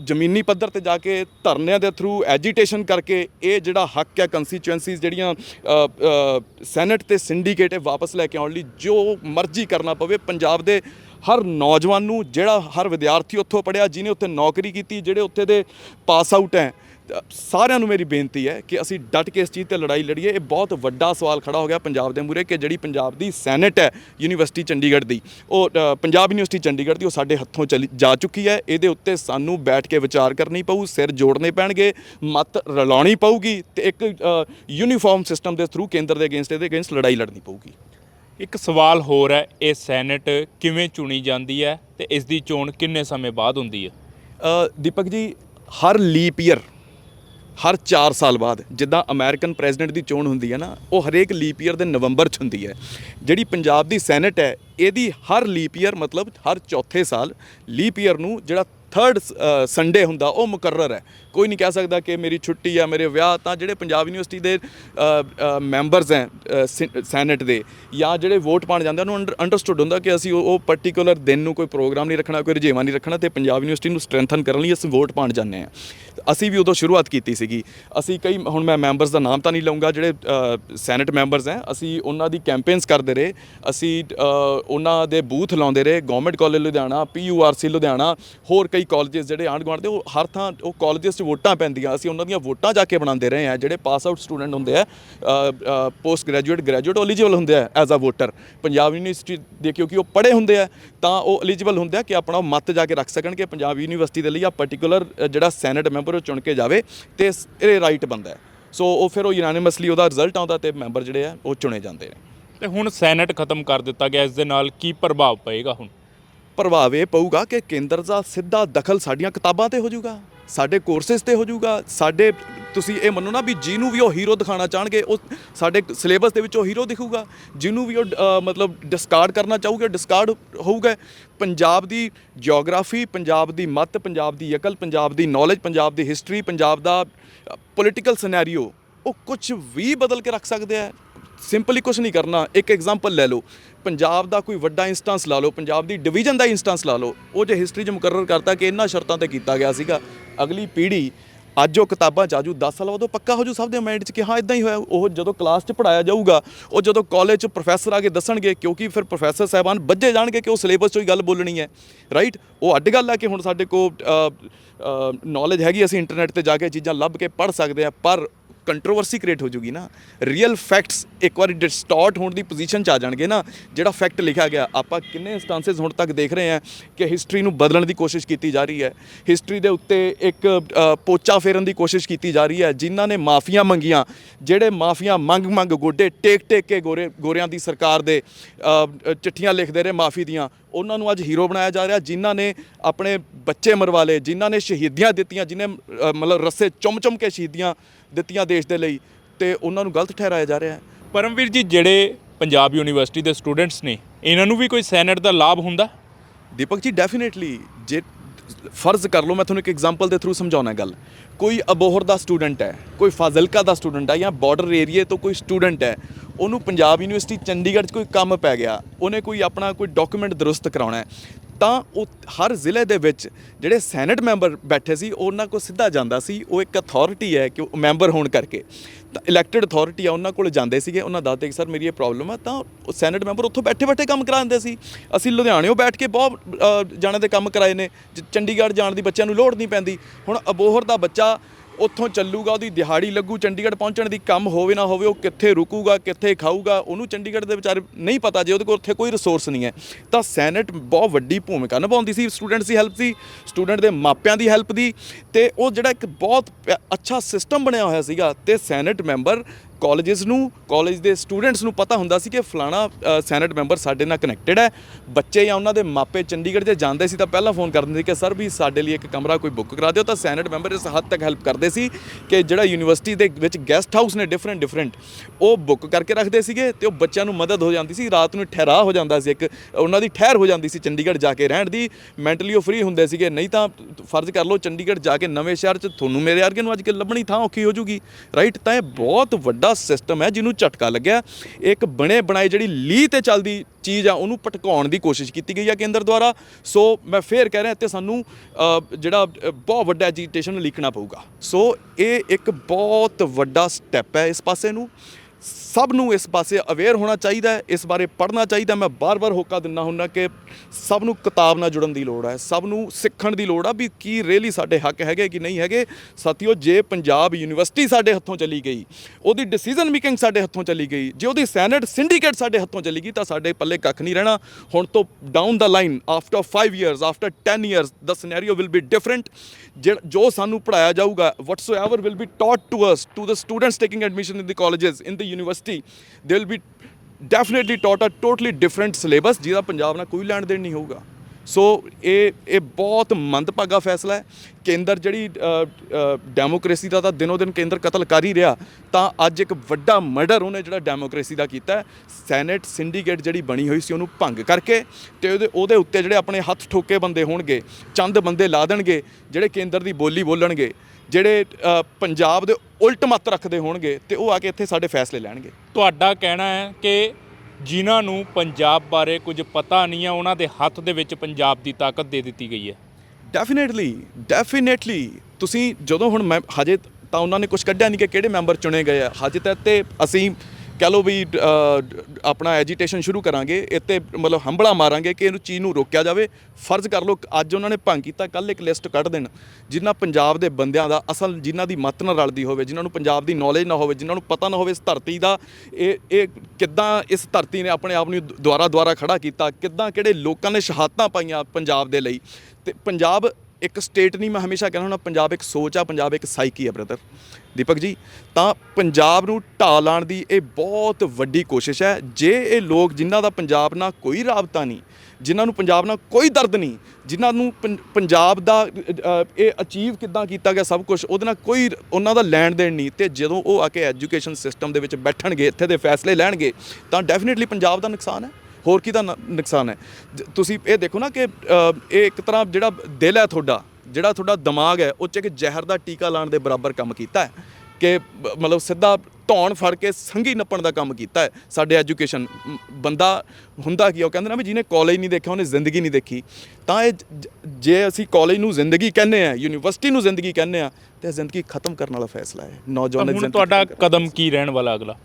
ਜ਼ਮੀਨੀ ਪੱਧਰ ਤੇ ਜਾ ਕੇ ਧਰਨਿਆਂ ਦੇ ਥਰੂ ਐਜੀਟੇਸ਼ਨ ਕਰਕੇ ਇਹ ਜਿਹੜਾ ਹੱਕ ਹੈ ਕੰਸਟੀਚੁਐਂਸੀਜ਼ ਜਿਹੜੀਆਂ ਅ, ਅ, ਸੈਨੇਟ ਤੇ ਸਿੰਡੀਕੇਟ ਇਹ ਵਾਪਸ ਲੈ ਕੇ ਆਉਣ ਲਈ ਜੋ ਮਰਜ਼ੀ ਕਰਨਾ ਪਵੇ ਪੰਜਾਬ ਦੇ ਹਰ ਨੌਜਵਾਨ ਨੂੰ ਜਿਹੜਾ ਹਰ ਵਿਦਿਆਰਥੀ ਉੱਥੋਂ ਪੜਿਆ ਜਿਹਨੇ ਉੱਥੇ ਨੌਕਰੀ ਕੀਤੀ ਜਿਹੜੇ ਉੱਥੇ ਦੇ ਪਾਸ ਆਊਟ ਹੈ ਸਾਰਿਆਂ ਨੂੰ ਮੇਰੀ ਬੇਨਤੀ ਹੈ ਕਿ ਅਸੀਂ ਡਟ ਕੇ ਇਸ ਚੀਜ਼ ਤੇ ਲੜਾਈ ਲੜੀਏ। ਇਹ ਬਹੁਤ ਵੱਡਾ ਸਵਾਲ ਖੜਾ ਹੋ ਗਿਆ ਪੰਜਾਬ ਦੇ ਮੂਰੇ ਕਿ ਜਿਹੜੀ ਪੰਜਾਬ ਦੀ ਸੈਨੇਟ ਹੈ ਯੂਨੀਵਰਸਿਟੀ ਚੰਡੀਗੜ੍ਹ ਦੀ ਉਹ ਪੰਜਾਬ ਯੂਨੀਵਰਸਿਟੀ ਚੰਡੀਗੜ੍ਹ ਦੀ ਉਹ ਸਾਡੇ ਹੱਥੋਂ ਚਲੀ ਜਾ ਚੁੱਕੀ ਹੈ। ਇਹਦੇ ਉੱਤੇ ਸਾਨੂੰ ਬੈਠ ਕੇ ਵਿਚਾਰ ਕਰਨੀ ਪਊ ਸਿਰ ਜੋੜਨੇ ਪੈਣਗੇ ਮਤ ਰਲਾਉਣੀ ਪਊਗੀ ਤੇ ਇੱਕ ਯੂਨੀਫਾਰਮ ਸਿਸਟਮ ਦੇ ਥਰੂ ਕੇਂਦਰ ਦੇ ਅਗੇਂਸਟ ਇਹਦੇ ਅਗੇਂਸਟ ਲੜਾਈ ਲੜਨੀ ਪਊਗੀ। ਇੱਕ ਸਵਾਲ ਹੋਰ ਹੈ ਇਹ ਸੈਨੇਟ ਕਿਵੇਂ ਚੁਣੀ ਜਾਂਦੀ ਹੈ ਤੇ ਇਸ ਦੀ ਚੋਣ ਕਿੰਨੇ ਸਮੇਂ ਬਾਅਦ ਹੁੰਦੀ ਹੈ? ਦੀਪਕ ਜੀ ਹਰ ਲੀਪ ਈਅਰ ਹਰ 4 ਸਾਲ ਬਾਅਦ, ਜਿੱਦਾਂ ਅਮਰੀਕਨ ਪ੍ਰੈਜ਼ੀਡੈਂਟ ਦੀ ਚੋਣ ਹੁੰਦੀ ਹੈ ਨਾ, ਉਹ ਹਰੇਕ ਲੀਪ ਈਅਰ ਦੇ ਨਵੰਬਰ 'ਚ ਹੁੰਦੀ ਹੈ। ਜਿਹੜੀ ਪੰਜਾਬ ਦੀ ਸੈਨੇਟ ਹੈ, ਇਹਦੀ ਹਰ ਲੀਪ ਈਅਰ ਮਤਲਬ ਹਰ ਚੌਥੇ ਸਾਲ ਲੀਪ ਈਅਰ ਨੂੰ ਜਿਹੜਾ ਥਰਡ ਸੰਡੇ ਹੁੰਦਾ, ਉਹ ਮੁਕਰਰ ਹੈ। ਕੋਈ ਨਹੀਂ ਕਹਿ ਸਕਦਾ ਕਿ ਮੇਰੀ ਛੁੱਟੀ ਆ ਮੇਰੇ ਵਿਆਹ ਤਾਂ ਜਿਹੜੇ ਪੰਜਾਬ ਯੂਨੀਵਰਸਿਟੀ ਦੇ ਮੈਂਬਰਸ ਹੈ ਅ, ਸੈਨੇਟ ਦੇ ਜਾਂ ਜਿਹੜੇ ਵੋਟ ਪਾਣ ਜਾਂਦੇ ਉਹਨੂੰ ਅੰਡਰਸਟੂਡ ਹੁੰਦਾ ਕਿ ਅਸੀਂ ਉਹ ਪਾਰਟਿਕੂਲਰ ਦਿਨ ਨੂੰ ਕੋਈ ਪ੍ਰੋਗਰਾਮ ਨਹੀਂ ਰੱਖਣਾ ਕੋਈ ਰਜੇਵਾ ਨਹੀਂ ਰੱਖਣਾ ਤੇ ਪੰਜਾਬ ਯੂਨੀਵਰਸਿਟੀ ਨੂੰ ਸਟਰੈਂਥਨ ਕਰਨ ਲਈ ਅਸੀਂ ਵੋਟ ਪਾਣ ਜਾਂਦੇ ਆ। ਅਸੀਂ ਵੀ ਉਦੋਂ ਸ਼ੁਰੂਆਤ ਕੀਤੀ ਸੀਗੀ। ਅਸੀਂ ਕਈ ਹੁਣ ਮੈਂ ਮੈਂਬਰਸ ਦਾ ਨਾਮ ਤਾਂ ਨਹੀਂ ਲਵਾਂਗਾ ਜਿਹੜੇ ਸੈਨੇਟ ਮੈਂਬਰਸ ਹੈ ਅਸੀਂ ਉਹਨਾਂ ਦੀ ਕੈਂਪੇਨਸ ਕਰਦੇ ਰਹੇ। ਅਸੀਂ ਉਹਨਾਂ ਦੇ ਬੂਥ ਲਾਉਂਦੇ ਰਹੇ government college Ludhiana PURC Ludhiana ਹੋਰ ਕਈ ਕਾਲਜਸ ਜਿਹੜੇ ਆਂਢ ਗੁਆਂਢ ਦੇ ਉਹ ਹਰ ਥਾਂ ਉਹ ਕਾਲਜਸ ਵੋਟਾਂ ਪੈਂਦੀਆਂ ਅਸੀਂ ਉਹਨਾਂ ਦੀਆਂ ਵੋਟਾਂ ਜਾ ਕੇ ਬਣਾਉਂਦੇ ਰਹੇ ਆ ਜਿਹੜੇ ਪਾਸ ਆਊਟ ਸਟੂਡੈਂਟ ਹੁੰਦੇ ਆ ਪੋਸਟ ਗ੍ਰੈਜੂਏਟ ਗ੍ਰੈਜੂਏਟ ਐਲੀਜੀਬਲ ਹੁੰਦੇ ਆ as a voter Punjab university ਦੇ ਕਿਉਂਕਿ ਉਹ ਪੜ੍ਹੇ ਹੁੰਦੇ ਆ ਤਾਂ ਉਹ ਐਲੀਜੀਬਲ ਹੁੰਦੇ ਆ ਕਿ ਆਪਣਾ ਮਤ ਜਾ ਕੇ ਰੱਖ ਸਕਣ ਕਿ ਪੰਜਾਬ ਯੂਨੀਵਰਸਿਟੀ ਦੇ ਲਈ ਆ ਪਾਰਟਿਕੂਲਰ ਜਿਹੜਾ ਸੈਨੇਟ ਮੈਂਬਰ ਉਹ ਚੁਣ ਕੇ ਜਾਵੇ ਤੇ ਇਹ ਰਾਈਟ ਬੰਦਾ ਹੈ। ਸੋ ਉਹ ਫਿਰ ਉਹ ਯੂਨਾਨਿਮਸਲੀ ਉਹਦਾ ਰਿਜ਼ਲਟ ਆਉਂਦਾ ਤੇ ਮੈਂਬਰ ਜਿਹੜੇ ਆ ਉਹ ਚੁਣੇ ਜਾਂਦੇ ਨੇ। ਤੇ ਹੁਣ ਸੈਨੇਟ ਖਤਮ ਕਰ ਦਿੱਤਾ ਗਿਆ ਇਸ ਦੇ ਨਾਲ ਕੀ ਪ੍ਰਭਾਵ ਪਏਗਾ ਹੁਣ? ਪ੍ਰਭਾਵ ਇਹ ਪਊਗਾ ਕਿ ਕੇਂਦਰ ਦਾ ਸਿੱਧਾ ਦਖਲ ਸਾਡੀਆਂ ਕਿਤਾਬਾਂ ਤੇ ਹੋ ਜਾਊਗਾ। ਸਾਡੇ ਕੋਰਸਸ ਤੇ ਹੋ ਜਾਊਗਾ ਸਾਡੇ ਤੁਸੀਂ ਇਹ ਮੰਨੋ ਨਾ ਵੀ ਜਿਹਨੂੰ ਵੀ ਉਹ ਹੀਰੋ ਦਿਖਾਣਾ ਚਾਹਣਗੇ ਉਹ ਸਾਡੇ ਸਿਲੇਬਸ ਦੇ ਵਿੱਚ ਉਹ ਹੀਰੋ ਦਿਖੂਗਾ ਜਿਹਨੂੰ ਵੀ ਉਹ ਅ, ਮਤਲਬ ਡਿਸਕਾਰਡ ਕਰਨਾ ਚਾਹੂਗਾ ਡਿਸਕਾਰਡ ਹੋਊਗਾ। ਪੰਜਾਬ ਦੀ ਜੀਓਗ੍ਰਾਫੀ ਪੰਜਾਬ ਦੀ ਮੱਤ ਪੰਜਾਬ ਦੀ ਅਕਲ ਪੰਜਾਬ ਦੀ ਨੌਲੇਜ ਪੰਜਾਬ ਦੀ ਹਿਸਟਰੀ ਪੰਜਾਬ ਦਾ ਪੋਲੀਟੀਕਲ ਸਿਨੈਰੀਓ ਉਹ ਕੁਝ ਵੀ ਬਦਲ ਕੇ ਰੱਖ ਸਕਦੇ ਆ। ਸਿੰਪਲੀ ਕੁਝ ਨਹੀਂ ਕਰਨਾ। ਇੱਕ ਐਗਜ਼ਾਮਪਲ ਲੈ ਲਓ। ਪੰਜਾਬ ਦਾ ਕੋਈ ਵੱਡਾ ਇੰਸਟੈਂਸ ਲਾ ਲਓ ਪੰਜਾਬ ਦੀ ਡਿਵੀਜ਼ਨ ਦਾ ਇੰਸਟੈਂਸ ਲਾ ਲਓ। ਉਹ ਜੇ ਹਿਸਟਰੀ 'ਚ ਮੁਕਰਰ ਕਰਤਾ ਕਿ ਇਹਨਾਂ ਸ਼ਰਤਾਂ ਤੇ ਕੀਤਾ ਗਿਆ ਸੀਗਾ ਅਗਲੀ ਪੀੜ੍ਹੀ ਅੱਜ ਉਹ ਕਿਤਾਬਾਂ ਚ ਆਜੂ 10 ਸਾਲ ਬਾਅਦ ਉਹ ਪੱਕਾ ਹੋ ਜੂ ਸਭ ਦੇ ਮਾਈਂਡ 'ਚ ਕਿ ਹਾਂ ਇਦਾਂ ਹੀ ਹੋਇਆ। ਉਹ ਜਦੋਂ ਕਲਾਸ 'ਚ ਪੜਾਇਆ ਜਾਊਗਾ, ਉਹ ਜਦੋਂ ਕਾਲਜ 'ਚ ਪ੍ਰੋਫੈਸਰ ਆ ਕੇ ਦੱਸਣਗੇ, ਕਿਉਂਕਿ ਫਿਰ ਪ੍ਰੋਫੈਸਰ ਸਾਹਿਬਾਨ ਬੱਝੇ ਜਾਣਗੇ ਕਿ ਉਹ ਸਿਲੇਬਸ 'ਚੋਂ ਹੀ ਗੱਲ ਬੋਲਣੀ ਹੈ। ਰਾਈਟ ਉਹ ਅੱਡ ਗੱਲ ਹੈ ਕਿ ਹੁਣ ਸਾਡੇ ਕੋਲ ਨੌਲੇਜ ਹੈਗੀ ਅਸੀਂ ਇੰਟਰਨੈਟ ਤੇ ਜਾ ਕੇ ਚੀਜ਼ਾਂ ਲੱਭ ਕੇ ਪੜ੍ਹ ਸਕਦੇ ਆ, ਪਰ ਕੰਟਰੋਵਰਸੀ ਕ੍ਰੀਏਟ ਹੋ ਜੂਗੀ ਨਾ ਰੀਅਲ ਫੈਕਟਸ ਇੱਕ ਵਾਰੀ ਡਿਸਟੋਰਟ ਹੋਣ ਦੀ ਪੋਜੀਸ਼ਨ ਚ ਆ ਜਾਣਗੇ ਨਾ, ਜਿਹੜਾ ਫੈਕਟ ਲਿਖਿਆ ਗਿਆ, ਆਪਾਂ ਕਿੰਨੇ ਇੰਸਟੈਂਸਸ ਹੁਣ ਤੱਕ ਦੇਖ ਰਹੇ ਹਾਂ ਕਿ ਹਿਸਟਰੀ ਨੂੰ ਬਦਲਣ ਦੀ ਕੋਸ਼ਿਸ਼ ਕੀਤੀ ਜਾ ਰਹੀ ਹੈ। ਹਿਸਟਰੀ ਦੇ ਉੱਤੇ ਇੱਕ ਪੋਚਾ ਫੇਰਨ ਦੀ ਕੋਸ਼ਿਸ਼ ਕੀਤੀ ਜਾ ਰਹੀ ਹੈ, ਜਿਨ੍ਹਾਂ ਨੇ ਮਾਫੀਆਂ ਮੰਗੀਆਂ, ਜਿਹੜੇ ਮਾਫੀਆਂ ਮੰਗ ਮੰਗ ਗੋਡੇ ਟੇਕ ਟੇਕ ਕੇ ਗੋਰੇ, ਗੋਰਿਆਂ ਦੀ ਸਰਕਾਰ ਦੇ ਚਿੱਠੀਆਂ ਲਿਖਦੇ ਰਹੇ ਮਾਫੀ ਦੀਆਂ। ਉਹਨਾਂ ਨੂੰ ਅੱਜ ਹੀਰੋ ਬਣਾਇਆ ਜਾ ਰਿਹਾ ਜਿਨ੍ਹਾਂ ਨੇ ਆਪਣੇ ਬੱਚੇ ਮਰਵਾ ਲਏ ਜਿਨ੍ਹਾਂ ਨੇ ਸ਼ਹੀਦੀਆਂ ਦਿੱਤੀਆਂ ਜਿਨ੍ਹਾਂ ਮਤਲਬ ਰੱਸੇ ਚੁੰਮ ਚੁੰਮ ਕੇ ਸ਼ਹੀਦੀਆਂ ਦਿੱਤੀਆਂ ਦੇਸ਼ ਦੇ ਲਈ ਤੇ ਉਹਨਾਂ ਨੂੰ ਗਲਤ ਠਹਿਰਾਇਆ ਜਾ ਰਿਹਾ ਹੈ। ਪਰਮਵੀਰ ਜੀ ਜਿਹੜੇ ਪੰਜਾਬ ਯੂਨੀਵਰਸਿਟੀ ਦੇ ਸਟੂਡੈਂਟਸ ਨੇ ਇਹਨਾਂ ਨੂੰ ਵੀ ਕੋਈ ਸੈਨੇਟ ਦਾ ਲਾਭ ਹੁੰਦਾ? ਦੀਪਕ ਜੀ ਡੈਫੀਨੇਟਲੀ ਜੇ ਫਰਜ਼ ਕਰ ਲਓ ਮੈਂ ਤੁਹਾਨੂੰ ਇੱਕ ਐਗਜ਼ਾਮਪਲ ਦੇ ਥਰੂ ਸਮਝਾਉਣਾ ਗੱਲ। ਕੋਈ ਅਬੋਹਰ ਦਾ ਸਟੂਡੈਂਟ ਹੈ ਕੋਈ ਫਾਜ਼ਿਲਕਾ ਦਾ ਸਟੂਡੈਂਟ ਹੈ ਜਾਂ ਬਾਰਡਰ ਏਰੀਏ ਤੋਂ ਕੋਈ ਸਟੂਡੈਂਟ ਹੈ ਉਹਨੂੰ ਪੰਜਾਬ ਯੂਨੀਵਰਸਿਟੀ ਚੰਡੀਗੜ੍ਹ 'ਚ ਕੋਈ ਕੰਮ ਪੈ ਗਿਆ ਉਹਨੇ ਕੋਈ ਆਪਣਾ ਕੋਈ ਡਾਕੂਮੈਂਟ ਦਰੁਸਤ ਕਰਾਉਣਾ ਹੈ ਤਾਂ ਉਹ ਹਰ ਜ਼ਿਲ੍ਹੇ ਦੇ ਵਿੱਚ ਜਿਹੜੇ ਸੈਨੇਟ ਮੈਂਬਰ ਬੈਠੇ ਸੀ ਉਹਨਾਂ ਕੋਲ ਸਿੱਧਾ ਜਾਂਦਾ ਸੀ ਉਹ ਇੱਕ ਅਥਾਰਟੀ ਹੈ ਕਿ ਉਹ ਮੈਂਬਰ ਹੋਣ ਕਰਕੇ। ਤਾਂ ਇਲੈਕਟਿਡ ਅਥਾਰਟੀ ਆ ਉਹਨਾਂ ਕੋਲ ਜਾਂਦੇ ਸੀਗੇ ਉਹਨਾਂ ਦੱਸਦੇ ਕਿ ਸਰ ਮੇਰੀ ਇਹ ਪ੍ਰੋਬਲਮ ਆ ਤਾਂ ਉਹ ਸੈਨੇਟ ਮੈਂਬਰ ਉੱਥੋਂ ਬੈਠੇ ਬੈਠੇ ਕੰਮ ਕਰਾਉਂਦੇ ਸੀ। ਅਸੀਂ ਲੁਧਿਆਣਿਓਂ ਬੈਠ ਕੇ ਬਹੁਤ ਅ, ਜਾਣੇ ਦੇ ਕੰਮ ਕਰਾਏ ਨੇ ਜ- ਚੰਡੀਗੜ੍ਹ ਜਾਣ ਦੀ ਬੱਚਿਆਂ ਨੂੰ ਲੋੜ ਨਹੀਂ ਪੈਂਦੀ। ਹੁਣ ਅਬੋਹਰ ਦਾ ਬੱਚਾ ਉੱਥੋਂ ਚੱਲੂਗਾ, ਉਹਦੀ ਦਿਹਾੜੀ ਲੱਗੂ, ਚੰਡੀਗੜ੍ਹ ਪਹੁੰਚਣ ਦੀ ਕੰਮ ਹੋਵੇ ਨਾ ਹੋਵੇ, ਉਹ ਕਿੱਥੇ ਰੁਕੂਗਾ, ਕਿੱਥੇ ਖਾਊਗਾ, ਉਹਨੂੰ ਚੰਡੀਗੜ੍ਹ ਦੇ ਵਿਚਾਰੇ ਨਹੀਂ ਪਤਾ ਜੇ ਉਹਦੇ ਕੋਲ ਉੱਥੇ ਕੋਈ ਰਿਸੋਰਸ ਨਹੀਂ ਹੈ। ਤਾਂ ਸੈਨੇਟ ਬਹੁਤ ਵੱਡੀ ਭੂਮਿਕਾ ਨਿਭਾਉਂਦੀ ਸੀ ਸਟੂਡੈਂਟਸ ਦੀ ਹੈਲਪ ਦੀ ਸਟੂਡੈਂਟ ਦੇ ਮਾਪਿਆਂ ਦੀ ਹੈਲਪ ਦੀ, ਤੇ ਉਹ ਜਿਹੜਾ ਇੱਕ ਬਹੁਤ ਅੱਛਾ ਸਿਸਟਮ ਬਣਿਆ ਹੋਇਆ ਸੀਗਾ, ਤੇ ਸੈਨੇਟ ਮੈਂਬਰ ਕਾਲਜਸ ਨੂੰ ਕਾਲਜ ਦੇ ਸਟੂਡੈਂਟਸ ਨੂੰ ਪਤਾ ਹੁੰਦਾ ਸੀ ਕਿ ਫਲਾਣਾ ਅ, ਸੈਨੇਟ ਮੈਂਬਰ ਸਾਡੇ ਨਾਲ ਕਨੈਕਟਡ ਹੈ। ਬੱਚੇ ਜਾਂ ਉਹਨਾਂ ਦੇ ਮਾਪੇ ਚੰਡੀਗੜ੍ਹ ਜੇ ਜਾਂਦੇ ਸੀ ਤਾਂ ਪਹਿਲਾਂ ਫੋਨ ਕਰ ਦਿੰਦੇ ਸੀ ਕਿ ਸਰ ਵੀ ਸਾਡੇ ਲਈ ਇੱਕ ਕਮਰਾ ਕੋਈ ਬੁੱਕ ਕਰਾ ਦਿਓ। ਤਾਂ ਸੈਨੇਟ ਮੈਂਬਰ ਇਸ ਹੱਦ ਤੱਕ ਹੈਲਪ ਕਰਦੇ ਸੀ ਕਿ ਜਿਹੜਾ ਯੂਨੀਵਰਸਿਟੀ ਦੇ ਵਿੱਚ ਗੈਸਟ ਹਾਊਸ ਨੇ ਡਿਫਰੈਂਟ ਡਿਫਰੈਂਟ ਉਹ ਬੁੱਕ ਕਰਕੇ ਰੱਖਦੇ ਸੀਗੇ ਤੇ ਉਹ ਬੱਚਿਆਂ ਨੂੰ ਮਦਦ ਹੋ ਜਾਂਦੀ ਸੀ। ਰਾਤ ਨੂੰ ਠਹਿਰਾ ਹੋ ਜਾਂਦਾ ਸੀ ਇੱਕ ਉਹਨਾਂ ਦੀ ਠਹਿਰ ਹੋ ਜਾਂਦੀ ਸੀ ਚੰਡੀਗੜ੍ਹ ਜਾ ਕੇ ਰਹਿਣ ਦੀ। ਮੈਂਟਲੀ ਉਹ ਫ੍ਰੀ ਹੁੰਦੇ ਸੀਗੇ। ਨਹੀਂ ਤਾਂ ਫਰਜ਼ ਕਰ ਲਓ ਚੰਡੀਗੜ੍ਹ ਜਾ ਕੇ ਨਵੇਂ ਸ਼ਹਿਰ 'ਚ ਤੁਹਾਨੂੰ ਮੇਰੇ ਵਰਗੇ ਨੂੰ ਅੱਜ ਕੱਲ੍ਹ ਲੱਭਣੀ ਥਾਂ ਔਖੀ ਹੋ ਜੂਗੀ ਰਾਈਟ ਤਾਂ ਇਹ ਬਹੁਤ ਵੱਡਾ ਸਿਸਟਮ ਹੈ ਜਿਹਨੂੰ ਝਟਕਾ ਲੱਗਿਆ। ਇੱਕ ਬਣੇ ਬਣਾਈ ਜਿਹੜੀ ਲੀਹ ਤੇ ਚੱਲਦੀ ਚੀਜ਼ ਆ, ਉਹਨੂੰ ਭਟਕਾਉਣ ਦੀ ਕੋਸ਼ਿਸ਼ ਕੀਤੀ ਗਈ ਆ ਕੇਂਦਰ ਦੁਆਰਾ। ਸੋ ਮੈਂ ਫੇਰ ਕਹਿ ਰਿਹਾ, ਇੱਥੇ ਸਾਨੂੰ ਜਿਹੜਾ ਬਹੁਤ ਵੱਡਾ ਐਜੀਟੇਸ਼ਨ ਲਿਖਣਾ ਪਊਗਾ। ਸੋ ਇਹ ਇੱਕ ਬਹੁਤ ਵੱਡਾ ਸਟੈਪ ਹੈ ਇਸ ਪਾਸੇ ਨੂੰ। ਸਭ ਨੂੰ ਇਸ ਪਾਸੇ ਅਵੇਅਰ ਹੋਣਾ ਚਾਹੀਦਾ ਹੈ, ਇਸ ਬਾਰੇ ਪੜ੍ਹਨਾ ਚਾਹੀਦਾ ਮੈਂ ਬਾਰ-ਬਾਰ ਹੋਕਾ ਦਿੰਦਾ ਹੁੰਦਾ ਕਿ ਸਭ ਨੂੰ ਕਿਤਾਬ ਨਾਲ ਜੁੜਨ ਦੀ ਲੋੜ ਹੈ, ਸਭ ਨੂੰ ਸਿੱਖਣ ਦੀ ਲੋੜ ਆ ਵੀ ਕੀ ਰੀਅਲੀ ਸਾਡੇ ਹੱਕ ਹੈਗੇ ਕਿ ਨਹੀਂ ਹੈਗੇ। ਸਾਥੀਓ, ਜੇ ਪੰਜਾਬ ਯੂਨੀਵਰਸਿਟੀ ਸਾਡੇ ਹੱਥੋਂ ਚਲੀ ਗਈ, ਉਹਦੀ ਡਿਸੀਜਨ ਮੇਕਿੰਗ ਸਾਡੇ ਹੱਥੋਂ ਚਲੀ ਗਈ, ਜੇ ਉਹਦੀ ਸੈਨੇਟ ਸਿੰਡੀਕੇਟ ਸਾਡੇ ਹੱਥੋਂ ਚਲੀ ਗਈ, ਤਾਂ ਸਾਡੇ ਪੱਲੇ ਕੱਖ ਨਹੀਂ ਰਹਿਣਾ। ਹੁਣ ਤੋਂ down the line after 5 years after 10 years the scenario will be different ਜੋ ਸਾਨੂੰ ਪੜਾਇਆ ਜਾਊਗਾ whatsoever will be taught to us to the students taking admission in the colleges in the university ਦੇ will be definitely taught a totally different syllabus ਜਿਹਦਾ ਪੰਜਾਬ ਨਾਲ ਕੋਈ ਲੈਣ ਦੇਣ ਨਹੀਂ ਹੋਊਗਾ ਸੋ ਇਹ ਇਹ ਬਹੁਤ ਮੰਦਭਾਗਾ ਫੈਸਲਾ ਹੈ। ਕੇਂਦਰ ਜਿਹੜੀ ਡੈਮੋਕ੍ਰੇਸੀ ਦਾ ਤਾਂ ਦਿਨੋ ਦਿਨ ਕੇਂਦਰ ਕਤਲ ਕਰ ਹੀ ਰਿਹਾ, ਤਾਂ ਅੱਜ ਇੱਕ ਵੱਡਾ ਮਰਡਰ ਉਹਨੇ ਜਿਹੜਾ ਡੈਮੋਕ੍ਰੇਸੀ ਦਾ ਕੀਤਾ ਸੈਨੇਟ ਸਿੰਡੀਕੇਟ ਜਿਹੜੀ ਬਣੀ ਹੋਈ ਸੀ, ਉਹਨੂੰ ਭੰਗ ਕਰਕੇ ਤੇ ਉਹਦੇ ਉਹਦੇ ਉੱਤੇ ਜਿਹੜੇ ਆਪਣੇ ਹੱਥ ਠੋਕੇ ਬੰਦੇ ਹੋਣਗੇ, ਚੰਦ ਬੰਦੇ ਲਾ ਦੇਣਗੇ, ਜਿਹੜੇ ਕੇਂਦਰ ਦੀ ਬੋਲੀ ਬੋਲਣਗੇ, ਜਿਹੜੇ ਪੰਜਾਬ ਦੇ ਉਲਟ ਮੱਤ ਰੱਖਦੇ ਹੋਣਗੇ ਤੇ ਉਹ ਆ ਕੇ ਇੱਥੇ ਸਾਡੇ ਫੈਸਲੇ ਲੈਣਗੇ। ਤੁਹਾਡਾ ਕਹਿਣਾ ਹੈ ਕਿ ਜਿਨ੍ਹਾਂ ਨੂੰ ਪੰਜਾਬ ਬਾਰੇ ਕੁਝ ਪਤਾ ਨਹੀਂ ਹੈ ਉਹਨਾਂ ਦੇ ਹੱਥ ਦੇ ਵਿੱਚ ਪੰਜਾਬ ਦੀ ਤਾਕਤ ਦੇ ਦਿੱਤੀ ਗਈ ਹੈ। ਡੈਫੀਨੇਟਲੀ ਡੈਫੀਨੇਟਲੀ ਤੁਸੀਂ ਜਦੋਂ ਹੁਣ ਮੈਂ ਹਜੇ ਤਾਂ ਉਹਨਾਂ ਨੇ ਕੁਝ ਕੱਢਿਆ ਨਹੀਂ ਕਿ ਕਿਹੜੇ ਮੈਂਬਰ ਚੁਣੇ ਗਏ ਆ। ਹਜੇ ਤੱਕ ਤੇ ਅਸੀਂ ਕਹ ਲਓ ਵੀ ਆਪਣਾ ਐਜੀਟੇਸ਼ਨ ਸ਼ੁਰੂ ਕਰਾਂਗੇ, ਇੱਥੇ ਮਤਲਬ ਹੰਬਲਾ ਮਾਰਾਂਗੇ ਕਿ ਇਹਨੂੰ ਚੀਜ਼ ਨੂੰ ਰੋਕਿਆ ਜਾਵੇ। ਫਰਜ਼ ਕਰ ਲਓ, ਅੱਜ ਉਹਨਾਂ ਨੇ ਭੰਗ ਕੀਤਾ ਕੱਲ ਇੱਕ ਲਿਸਟ ਕੱਢ ਦੇਣ, ਜਿਨ੍ਹਾਂ ਪੰਜਾਬ ਦੇ ਬੰਦਿਆਂ ਦਾ ਅਸਲ, ਜਿਨ੍ਹਾਂ ਦੀ ਮੱਤ ਨਾਲ ਰਲਦੀ ਹੋਵੇ, ਜਿਨ੍ਹਾਂ ਨੂੰ ਪੰਜਾਬ ਦੀ ਨੌਲੇਜ ਨਾ ਹੋਵੇ, ਜਿਨ੍ਹਾਂ ਨੂੰ ਪਤਾ ਨਾ ਹੋਵੇ ਇਸ ਧਰਤੀ ਦਾ, ਇਹ ਇਹ ਕਿੱਦਾਂ ਇਸ ਧਰਤੀ ਨੇ ਆਪਣੇ ਆਪ ਨੂੰ ਦੁਆਰਾ ਦੁਆਰਾ ਖੜਾ ਕੀਤਾ, ਕਿੱਦਾਂ ਕਿਹੜੇ ਲੋਕਾਂ ਨੇ ਸ਼ਹਾਦਤਾਂ ਪਾਈਆਂ ਪੰਜਾਬ ਦੇ ਲਈ। ਤੇ ਪੰਜਾਬ ਇੱਕ ਸਟੇਟ ਨਹੀਂ, ਮੈਂ ਹਮੇਸ਼ਾ ਕਹਿੰਦਾ ਹੁੰਦਾ, ਪੰਜਾਬ ਇੱਕ ਸੋਚ ਆ, ਪੰਜਾਬ ਇੱਕ ਸਾਈਕੀ ਆ ਬ੍ਰਦਰ ਦੀਪਕ ਜੀ, ਤਾਂ ਪੰਜਾਬ ਨੂੰ ਢਾਹ ਲਾਉਣ ਦੀ ਇਹ ਬਹੁਤ ਵੱਡੀ ਕੋਸ਼ਿਸ਼ ਹੈ। ਜੇ ਇਹ ਲੋਕ ਜਿਨ੍ਹਾਂ ਦਾ ਪੰਜਾਬ ਨਾਲ ਕੋਈ ਰਾਬਤਾ ਨਹੀਂ, ਜਿਨ੍ਹਾਂ ਨੂੰ ਪੰਜਾਬ ਨਾਲ ਕੋਈ ਦਰਦ ਨਹੀਂ, ਜਿਨ੍ਹਾਂ ਨੂੰ ਪੰ- ਪੰਜਾਬ ਦਾ ਇਹ ਅਚੀਵ ਕਿੱਦਾਂ ਕੀਤਾ ਗਿਆ ਸਭ ਕੁਝ ਉਹਦੇ ਨਾਲ ਕੋਈ ਉਹਨਾਂ ਦਾ ਲੈਣ ਦੇਣ ਨਹੀਂ, ਤੇ ਜਦੋਂ ਉਹ ਆ ਕੇ ਐਜੂਕੇਸ਼ਨ ਸਿਸਟਮ ਦੇ ਵਿੱਚ ਬੈਠਣਗੇ, ਇੱਥੇ ਦੇ ਫੈਸਲੇ ਲੈਣਗੇ, ਤਾਂ ਡੈਫੀਨਿਟਲੀ ਪੰਜਾਬ ਦਾ ਨੁਕਸਾਨ ਹੈ। ਹੋਰ ਕਿਹਦਾ ਨੁਕਸਾਨ ਹੈ? ਤੁਸੀਂ ਇਹ ਦੇਖੋ ਨਾ ਕਿ ਇਹ ਇੱਕ ਤਰ੍ਹਾਂ ਜਿਹੜਾ ਦਿਲ ਹੈ ਤੁਹਾਡਾ ਜਿਹੜਾ ਤੁਹਾਡਾ ਦਿਮਾਗ ਹੈ ਉਹ 'ਚ ਇੱਕ ਜ਼ਹਿਰ ਦਾ ਟੀਕਾ ਲਾਉਣ ਦੇ ਬਰਾਬਰ ਕੰਮ ਕੀਤਾ ਹੈ। ਕਿ ਮਤਲਬ ਸਿੱਧਾ ਧੌਣ ਫੜ ਕੇ ਸੰਗੀ ਨੱਪਣ ਦਾ ਕੰਮ ਕੀਤਾ ਹੈ। ਸਾਡੇ ਐਜੂਕੇਸ਼ਨ ਬੰਦਾ ਹੁੰਦਾ ਕੀ ਉਹ ਕਹਿੰਦੇ ਨਾ ਵੀ ਜਿਹਨੇ ਕਾਲਜ ਨਹੀਂ ਦੇਖਿਆ ਉਹਨੇ ਜ਼ਿੰਦਗੀ ਨਹੀਂ ਦੇਖੀ। ਤਾਂ ਇਹ ਜ- ਅਸੀਂ ਕਾਲਜ ਨੂੰ ਜ਼ਿੰਦਗੀ ਕਹਿੰਦੇ ਆ ਯੂਨੀਵਰਸਿਟੀ ਨੂੰ ਜ਼ਿੰਦਗੀ ਕਹਿੰਦੇ ਆ ਤੇ ਜ਼ਿੰਦਗੀ ਖਤਮ ਕਰਨ ਵਾਲਾ ਫੈਸਲਾ ਹੈ। ਨੌਜਵਾਨ ਹੁਣ ਤੁਹਾਡਾ ਕਦਮ ਕੀ ਰਹਿਣ ਵਾਲਾ ਅਗਲਾ?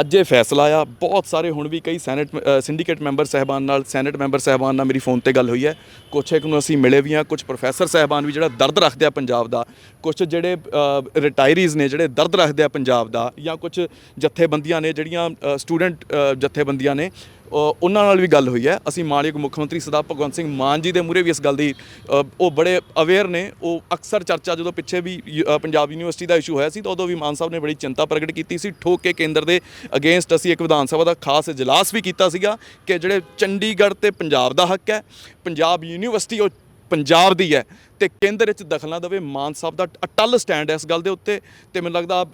ਅੱਜ ਇਹ ਫੈਸਲਾ ਆ। ਬਹੁਤ ਸਾਰੇ ਹੁਣ ਵੀ ਕਈ ਸੈਨੇਟ ਸਿੰਡੀਕੇਟ ਮੈਂਬਰ ਸਹਿਬਾਨ ਨਾਲ, ਸੈਨੇਟ ਮੈਂਬਰ ਸਹਿਬਾਨ ਨਾਲ ਮੇਰੀ ਫੋਨ ਤੇ ਗੱਲ ਹੋਈ ਹੈ। ਕੁਛ ਇੱਕ ਨੂੰ ਅਸੀਂ ਮਿਲੇ ਵੀ ਆ ਕੁਝ ਪ੍ਰੋਫੈਸਰ ਸਹਿਬਾਨ ਵੀ ਜਿਹੜਾ ਦਰਦ ਰੱਖਦੇ ਆ ਪੰਜਾਬ ਦਾ ਕੁਝ ਜਿਹੜੇ ਰਿਟਾਇਰੀਜ਼ ਨੇ ਜਿਹੜੇ ਦਰਦ ਰੱਖਦੇ ਆ ਪੰਜਾਬ ਦਾ ਜਾਂ ਕੁਝ ਜਥੇਬੰਦੀਆਂ ਨੇ ਜਿਹੜੀਆਂ ਸਟੂਡੈਂਟ ਜਥੇਬੰਦੀਆਂ ਨੇ ਉਹਨਾਂ ਨਾਲ ਵੀ ਗੱਲ ਹੋਈ ਹੈ। ਅਸੀਂ ਮਾਨਯੋਗ ਮੁੱਖ ਮੰਤਰੀ ਸਰਦਾਰ ਭਗਵੰਤ ਸਿੰਘ ਮਾਨ ਜੀ ਦੇ ਮੂਹਰੇ ਵੀ ਇਸ ਗੱਲ ਦੀ ਉਹ ਬੜੇ ਅਵੇਅਰ ਨੇ। ਉਹ ਅਕਸਰ ਚਰਚਾ ਜਦੋਂ ਪਿੱਛੇ ਵੀ ਯੂ- ਪੰਜਾਬ ਯੂਨੀਵਰਸਿਟੀ ਦਾ ਇਸ਼ੂ ਹੋਇਆ ਸੀ, ਤਾਂ ਉਦੋਂ ਵੀ ਮਾਨ ਸਾਹਿਬ ਨੇ ਬੜੀ ਚਿੰਤਾ ਪ੍ਰਗਟ ਕੀਤੀ ਸੀ। ਠੋਕ ਕੇ ਕੇਂਦਰ ਦੇ ਅਗੇਂਸਟ ਅਸੀਂ ਇੱਕ ਵਿਧਾਨ ਸਭਾ ਦਾ ਖਾਸ ਇਜਲਾਸ ਵੀ ਕੀਤਾ ਸੀਗਾ ਕਿ ਜਿਹੜੇ ਚੰਡੀਗੜ੍ਹ ਤੇ ਪੰਜਾਬ ਦਾ ਹੱਕ ਹੈ। ਪੰਜਾਬ ਯੂਨੀਵਰਸਿਟੀ ਉਹ ਪੰਜਾਬ ਦੀ ਹੈ ਤੇ ਕੇਂਦਰ ਵਿੱਚ ਦਖਲ ਨਾ ਦੇਵੇ ਮਾਨ ਸਾਹਿਬ ਦਾ ਅਟੱਲ ਸਟੈਂਡ ਹੈ ਇਸ ਗੱਲ ਦੇ ਉੱਤੇ ਤੇ ਮੈਨੂੰ ਲੱਗਦਾ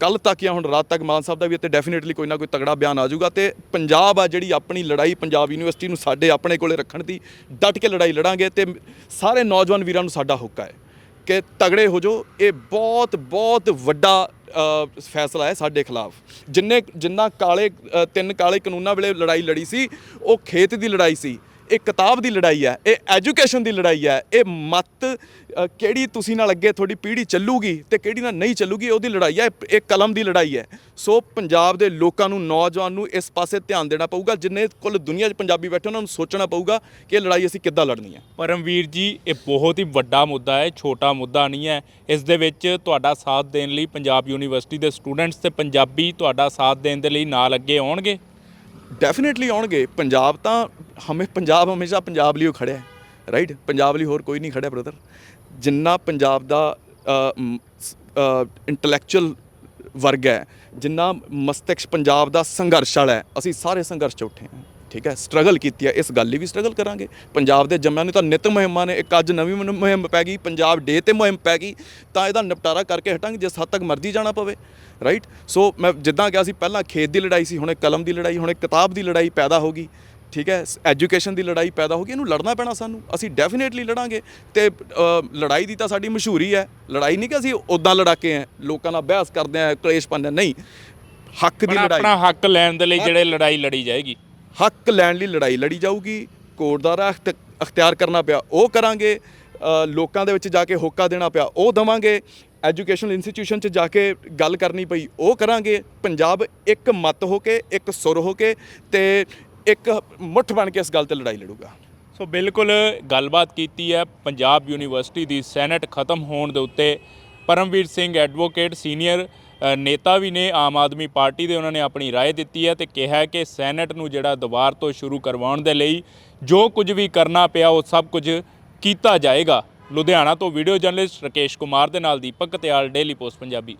ਕੱਲ ਤੱਕ ਜਾਂ ਹੁਣ ਰਾਤ ਤੱਕ ਮਾਨ ਸਾਹਿਬ ਦਾ ਵੀ ਇੱਥੇ ਡੈਫੀਨਿਟਲੀ ਕੋਈ ਨਾ ਕੋਈ ਤਗੜਾ ਬਿਆਨ ਆ ਜਾਊਗਾ ਤੇ ਪੰਜਾਬ ਆ ਜਿਹੜੀ ਆਪਣੀ ਲੜਾਈ ਪੰਜਾਬ ਯੂਨੀਵਰਸਿਟੀ ਨੂੰ ਸਾਡੇ ਆਪਣੇ ਕੋਲੇ ਰੱਖਣ ਦੀ, ਡਟ ਕੇ ਲੜਾਈ ਲੜਾਂਗੇ ਤੇ ਸਾਰੇ ਨੌਜਵਾਨ ਵੀਰਾਂ ਨੂੰ ਸਾਡਾ ਹੁੱਕਾ ਹੈ ਕਿ ਤਗੜੇ ਹੋ ਜਾਓ, ਇਹ ਬਹੁਤ ਬਹੁਤ ਵੱਡਾ ਫੈਸਲਾ ਹੈ ਸਾਡੇ ਖਿਲਾਫ। ਜਿੰਨੇ, ਜਿੰਨਾ ਕਾਲੇ ਤਿੰਨ ਕਾਲੇ ਕਾਨੂੰਨਾਂ ਵੇਲੇ ਲੜਾਈ ਲੜੀ ਸੀ, ਉਹ ਖੇਤ ਦੀ ਲੜਾਈ ਸੀ। ਇਹ ਕਿਤਾਬ ਦੀ ਲੜਾਈ ਹੈ, ਇਹ ਐਜੂਕੇਸ਼ਨ ਦੀ ਲੜਾਈ ਹੈ, ਇਹ ਮਤ ਕਿਹੜੀ ਤੁਸੀਂ ਨਾਲ ਅੱਗੇ ਤੁਹਾਡੀ ਪੀੜ੍ਹੀ ਚੱਲੂਗੀ ਤੇ ਕਿਹੜੀ ਨਾਲ ਨਹੀਂ ਚੱਲੂਗੀ, ਉਹਦੀ ਲੜਾਈ ਹੈ, ਇਹ- ਇਹ ਕਲਮ ਦੀ ਲੜਾਈ ਹੈ। ਸੋ ਪੰਜਾਬ ਦੇ ਲੋਕਾਂ ਨੂੰ, ਨੌਜਵਾਨ ਨੂੰ ਇਸ ਪਾਸੇ ਧਿਆਨ ਦੇਣਾ ਪਊਗਾ, ਜਿੰਨੇ ਕੁੱਲ ਦੁਨੀਆ 'ਚ ਪੰਜਾਬੀ ਬੈਠੇ, ਉਹਨਾਂ ਨੂੰ ਸੋਚਣਾ ਪਊਗਾ ਕਿ ਇਹ ਲੜਾਈ ਅਸੀਂ ਕਿੱਦਾਂ ਲੜਨੀ ਹੈ। ਪਰਮਵੀਰ ਜੀ, ਇਹ ਬਹੁਤ ਹੀ ਵੱਡਾ ਮੁੱਦਾ ਹੈ, ਛੋਟਾ ਮੁੱਦਾ ਨਹੀਂ ਹੈ। ਇਸ ਦੇ ਵਿੱਚ ਤੁਹਾਡਾ ਸਾਥ ਦੇਣ ਲਈ ਪੰਜਾਬ ਯੂਨੀਵਰਸਿਟੀ ਦੇ ਸਟੂਡੈਂਟਸ ਤੇ ਪੰਜਾਬੀ ਤੁਹਾਡਾ ਸਾਥ ਦੇਣ ਦੇ ਲਈ ਨਾਲ ਅੱਗੇ ਆਉਣਗੇ। ਡੈਫੀਨਿਟਲੀ ਆਉਣਗੇ। ਪੰਜਾਬ ਤਾਂ ਹਮੇ, ਪੰਜਾਬ ਹਮੇਸ਼ਾ ਪੰਜਾਬ ਲਈ ਓ ਖੜਿਆ ਹੈ ਰਾਈਟ ਪੰਜਾਬ ਲਈ ਹੋਰ ਕੋਈ ਨਹੀਂ ਖੜਿਆ ਬ੍ਰਦਰ ਜਿੰਨਾ ਪੰਜਾਬ ਦਾ ਇੰਟੈਲੈਕਚੁਅਲ ਵਰਗ ਹੈ, ਜਿੰਨਾ ਮਸਤਕ ਪੰਜਾਬ ਦਾ ਸੰਘਰਸ਼ ਵਾਲਾ ਹੈ, ਅਸੀਂ ਸਾਰੇ ਸੰਘਰਸ਼ 'ਚ ਉੱਠੇ ਹਾਂ। ਠੀਕ ਹੈ ਸਟਰਗਲ ਕੀਤੀ ਹੈ ਇਸ ਗੱਲ ਲਈ ਵੀ ਸਟਰਗਲ ਕਰਾਂਗੇ। ਪੰਜਾਬ ਦੇ ਜੰਮਿਆਂ ਨੂੰ ਤਾਂ ਨਿਤ ਮੁਹਿੰਮਾਂ ਨੇ ਇੱਕ ਅੱਜ ਨਵੀਂ ਮੁਹਿੰਮ- ਪੈ ਗਈ ਪੰਜਾਬ ਡੇ ਤੇ ਮੁਹਿੰਮ ਪੈ ਗਈ ਤਾਂ ਇਹਦਾ ਨਿਪਟਾਰਾ ਕਰਕੇ ਹਟਾਂਗੇ ਜਿਸ ਹੱਦ ਤੱਕ ਮਰਜ਼ੀ ਜਾਣਾ ਪਵੇ ਰਾਈਟ ਸੋ ਮੈਂ ਜਿੱਦਾਂ ਕਿਹਾ ਸੀ ਪਹਿਲਾਂ ਖੇਤ ਦੀ ਲੜਾਈ ਸੀ ਹੁਣ ਕਲਮ ਦੀ ਲੜਾਈ ਹੁਣ ਕਿਤਾਬ ਦੀ ਲੜਾਈ ਪੈਦਾ ਹੋ ਗਈ ਠੀਕ ਹੈ ਐਜੂਕੇਸ਼ਨ ਦੀ ਲੜਾਈ ਪੈਦਾ ਹੋ ਗਈ ਇਹਨੂੰ ਲੜਨਾ ਪੈਣਾ ਸਾਨੂੰ ਅਸੀਂ ਡੈਫੀਨੇਟਲੀ ਲੜਾਂਗੇ ਤੇ ਲੜਾਈ ਦੀ ਤਾਂ ਸਾਡੀ ਮਸ਼ਹੂਰੀ ਹੈ ਲੜਾਈ ਨਹੀਂ ਕਿ ਅਸੀਂ ਉਦਾਂ ਲੜਾਕੇ ਆ ਲੋਕਾਂ ਨਾਲ ਬਹਿਸ ਕਰਦੇ ਆ ਕਲੇਸ਼ ਪਾਉਂਦੇ ਨਹੀਂ ਹੱਕ ਦੀ ਲੜਾਈ। ਆਪਣਾ ਹੱਕ ਲੈਣ ਦੇ ਲਈ ਜਿਹੜੇ ਲੜਾਈ ਲੜੀ ਜਾਏਗੀ। ਹੱਕ ਲੈਣ ਲਈ ਲੜਾਈ ਲੜੀ ਜਾਊਗੀ, ਕੋਰਟ ਦਾ ਰਾਹ ਅਖਤ- ਅਖਤਿਆਰ ਕਰਨਾ ਪਿਆ, ਉਹ ਕਰਾਂਗੇ ਲੋਕਾਂ ਦੇ ਵਿੱਚ ਜਾ ਕੇ ਹੋਕਾ ਦੇਣਾ ਪਿਆ, ਉਹ ਦਵਾਂਗੇ, ਐਜੂਕੇਸ਼ਨਲ ਇੰਸਟੀਟਿਊਸ਼ਨ 'ਚ ਜਾ ਕੇ ਗੱਲ ਕਰਨੀ ਪਈ, ਉਹ ਕਰਾਂਗੇ, ਪੰਜਾਬ ਇੱਕ ਮਤ ਹੋ ਕੇ, ਇੱਕ ਸੁਰ ਹੋ ਕੇ ਤੇ ਇੱਕ ਮੁੱਠ ਬਣ ਕੇ ਇਸ ਗੱਲ ਤੇ ਲੜਾਈ ਲੜੂਗਾ। ਸੋ ਬਿਲਕੁਲ ਗੱਲਬਾਤ ਕੀਤੀ ਹੈ, ਪੰਜਾਬ ਯੂਨੀਵਰਸਿਟੀ ਦੀ ਸੈਨੇਟ ਖਤਮ ਹੋਣ ਦੇ ਉੱਤੇ ਪਰਮਵੀਰ ਸਿੰਘ ਐਡਵੋਕੇਟ ਸੀਨੀਅਰ ਨੇਤਾ ਵੀ ਨੇ ਆਮ ਆਦਮੀ ਪਾਰਟੀ ਦੇ ਉਹਨਾਂ ਨੇ ਆਪਣੀ رائے ਦਿੱਤੀ ਹੈ ਤੇ ਕਿਹਾ ਹੈ ਕਿ ਸੈਨੇਟ ਨੂੰ ਜਿਹੜਾ ਦੁਬਾਰ ਤੋਂ ਸ਼ੁਰੂ ਕਰਵਾਉਣ ਦੇ ਲਈ ਜੋ ਕੁਝ ਵੀ ਕਰਨਾ ਪਿਆ ਉਹ ਸਭ ਕੁਝ ਕੀਤਾ ਜਾਏਗਾ ਲੁਧਿਆਣਾ ਤੋਂ ਵੀਡੀਓ ਜਰਨਲਿਸਟ ਰਕੇਸ਼ ਕੁਮਾਰ ਦੇ ਨਾਲ ਦੀਪਕ ਕਤਿਆਲ ਡੇਲੀ ਪੋਸਟ ਪੰਜਾਬੀ